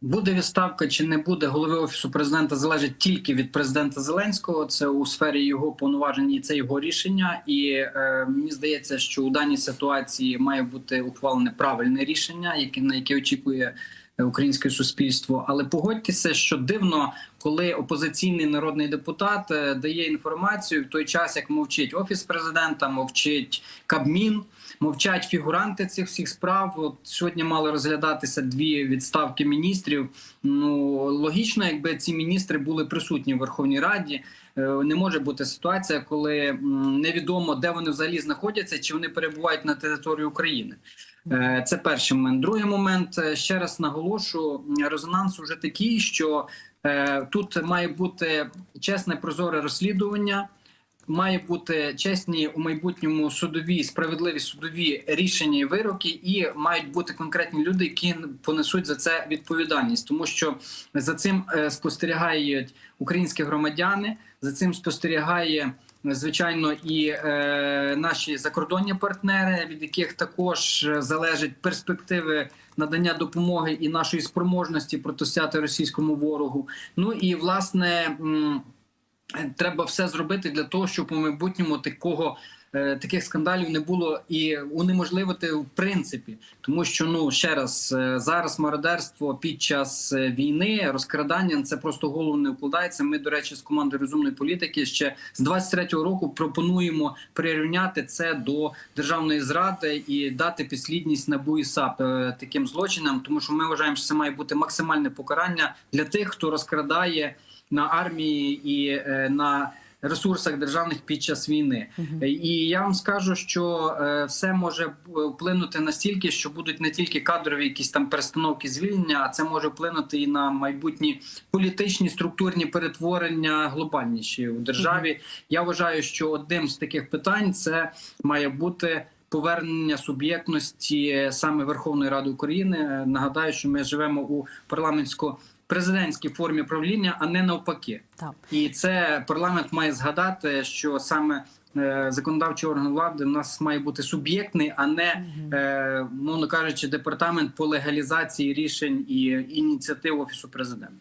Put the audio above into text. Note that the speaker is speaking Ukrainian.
Буде відставка чи не буде голови офісу президента залежить тільки від президента Зеленського. Це у сфері його повноважень і це його рішення. І е, мені здається, що у даній ситуації має бути ухвалене правильне рішення, яке на яке очікує українське суспільство. Але погодьтеся, що дивно, коли опозиційний народний депутат е, дає інформацію в той час, як мовчить офіс президента, мовчить Кабмін. Мовчать фігуранти цих всіх справ. От сьогодні мали розглядатися дві відставки міністрів. Ну логічно, якби ці міністри були присутні в Верховній Раді. Е, Не може бути ситуація, коли невідомо де вони взагалі знаходяться, чи вони перебувають на території України. Е, Це перший момент. Другий момент е, ще раз наголошу: резонанс уже такий, що е, тут має бути чесне прозоре розслідування. Має бути чесні у майбутньому судові справедливі судові рішення і вироки, і мають бути конкретні люди, які понесуть за це відповідальність, тому що за цим спостерігають українські громадяни, за цим спостерігає звичайно і е, наші закордонні партнери, від яких також залежать перспективи надання допомоги і нашої спроможності протистояти російському ворогу. Ну і власне. м, Треба все зробити для того, щоб у майбутньому такого е, таких скандалів не було і унеможливити в принципі, тому що ну ще раз е, зараз мародерство під час е, війни, розкрадання це просто голову не вкладається. Ми, до речі, з команди розумної політики ще з 23-го року пропонуємо прирівняти це до державної зради і дати підслідність НАБУ і САП таким злочинам, тому що ми вважаємо, що це має бути максимальне покарання для тих, хто розкрадає на армії і е, на ресурсах державних під час війни. Е, І я вам скажу, що е, все може вплинути настільки, що будуть не тільки кадрові якісь там перестановки звільнення, а це може вплинути і на майбутні політичні структурні перетворення глобальніші у державі. Я вважаю, що одним з таких питань це має бути. Повернення суб'єктності саме Верховної Ради України. Нагадаю, що ми живемо у парламентсько-президентській формі правління, а не навпаки. Так. І це парламент має згадати, що саме е, законодавчий орган влади в нас має бути суб'єктний, а не е, мовно кажучи, департамент по легалізації рішень і ініціатив офісу президента.